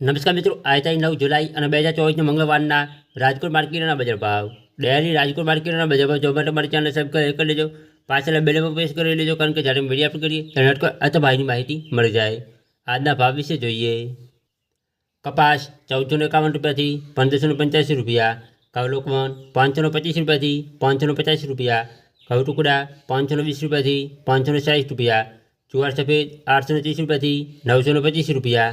નમસ્કાર મિત્રો, આજે નવ જુલાઈ અને બે હજાર ચોવીસના મંગળવારના રાજકોટ માર્કેટના બજાર ભાવ. ડેલી રાજકોટ માર્કેટના બજાર ભાવ. જોવા માટે મારી ચેનલ સબસ્ક્રાઈબ કરી લેજો. પાછળ બેલમાં પ્રેસ કરી લેજો, કારણ કે જ્યારે મીડિયા પર કરીએ, ત્યારે નટકો અથવા ભાઈની માહિતી મળી જાય. આજના ભાવ વિશે જોઈએ. કપાસ ચૌદસો એકાવન રૂપિયાથી પંદરસો પંચ્યાસી રૂપિયા. ઘઉં લોકવન પાંચસો પચીસ રૂપિયાથી પાંચસો પચાસ રૂપિયા. ઘઉં ટુકડા પાંચસો વીસ રૂપિયાથી પાંચસો ચાળીસ રૂપિયા. જુવાર સફેદ આઠસો ત્રીસ રૂપિયાથી નવસો પચીસ રૂપિયા.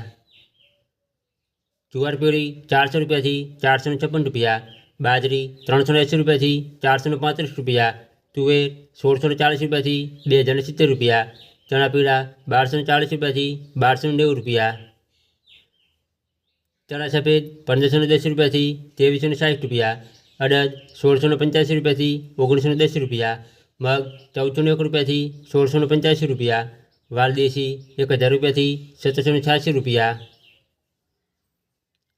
જુવાર પીળી ચારસો રૂપિયાથી ચારસો ને છપ્પન રૂપિયા બાજરી ત્રણસો ને એંસી રૂપિયાથી ચારસો ને પાંત્રીસ રૂપિયા તુવેર સોળસો ને ચાળીસ રૂપિયાથી બે હજાર ને સિત્તેર રૂપિયા ચણા પીળા બારસો ને ચાળીસ રૂપિયાથી બારસો ને નેવું રૂપિયા ચણા સફેદ પંદરસો ને દસ રૂપિયાથી ત્રેવીસો ને સાઠ રૂપિયા અડદ સોળસો ને પંચ્યાસી રૂપિયાથી ઓગણીસો ને દસ રૂપિયા મગ ચૌદસો ને એક રૂપિયાથી સોળસો ને પંચ્યાસી રૂપિયા વાલદેશી એક હજાર રૂપિયાથી સત્તરસો ને છ્યાસી રૂપિયા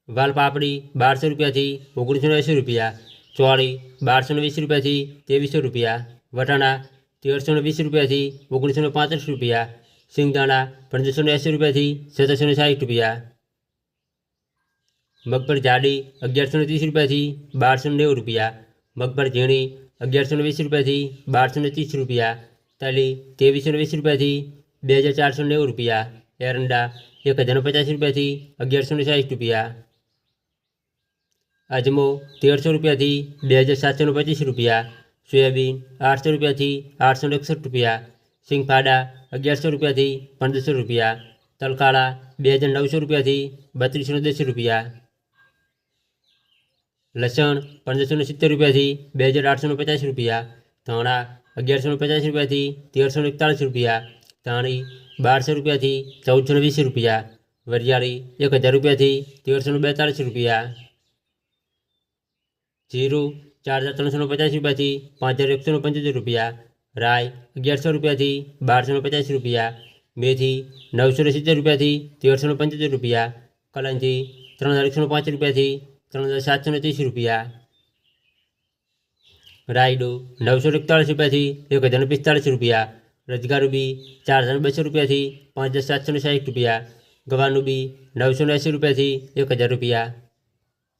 વાલ પાપડી બારસો રૂપિયાથી ઓગણીસો ને એંસી રૂપિયા ચોળી બારસો ને વીસ રૂપિયાથી ત્રેવીસો રૂપિયા વટાણા તેરસો ને વીસ રૂપિયાથી ઓગણીસો ને પાંત્રીસ રૂપિયા સિંગદાણા પંદરસો ને એંસી રૂપિયાથી સત્તરસો ને સાઠ રૂપિયા મગફળી જાડી અગિયારસો ને ત્રીસ રૂપિયાથી બારસો ને નેવું રૂપિયા મગફળી ઝીણી અગિયારસો ને વીસ રૂપિયાથી બારસો ને ત્રીસ રૂપિયા તલી ત્રેવીસો ને વીસ રૂપિયાથી બે હજાર ચારસો ને નેવું રૂપિયા એરંડા એક હજાર ને પચાસ રૂપિયાથી અગિયારસો ને સાઠ રૂપિયા અજમો તેરસો રૂપિયાથી બે હજાર સાતસો પચીસ રૂપિયા, સોયાબીન આઠસો રૂપિયાથી આઠસો ને એકસઠ રૂપિયા, સિંગફાડા અગિયારસો રૂપિયાથી પંદરસો રૂપિયા, તલકાળા બે હજાર નવસો રૂપિયાથી બત્રીસો દસ રૂપિયા, લસણ પંદરસો ને સિત્તેર રૂપિયાથી બે હજાર આઠસો પચાસ રૂપિયા, ધાણા અગિયારસો પચાસ રૂપિયાથી તેરસો એકતાળીસ રૂપિયા, ધાણી બારસો રૂપિયાથી ચૌદસો ને વીસ રૂપિયા, વરિયાળી એક હજાર રૂપિયાથી તેરસો બેતાળીસ રૂપિયા જીરું ચાર હજાર ત્રણસો ને પચાસ રૂપિયાથી પાંચ હજાર એકસો ને પંચોતેર રૂપિયા રાય અગિયારસો રૂપિયાથી બારસો ને પચાસ રૂપિયા મેથી નવસો ને સિત્તેર રૂપિયાથી તેરસો ને પંચોતેર રૂપિયા કલંજી ત્રણ હજાર એકસો ને પાંચ રૂપિયાથી ત્રણ હજાર સાતસો ને ત્રીસ રૂપિયા રાયડો નવસો ને એકતાળીસ રૂપિયાથી એક હજાર ને પિસ્તાળીસ રૂપિયા રજગારું બી ચાર હજાર બસો રૂપિયાથી પાંચ હજાર સાતસો ને સાઠ રૂપિયા ગવાનું બી નવસો ને એંસી રૂપિયાથી એક હજાર રૂપિયા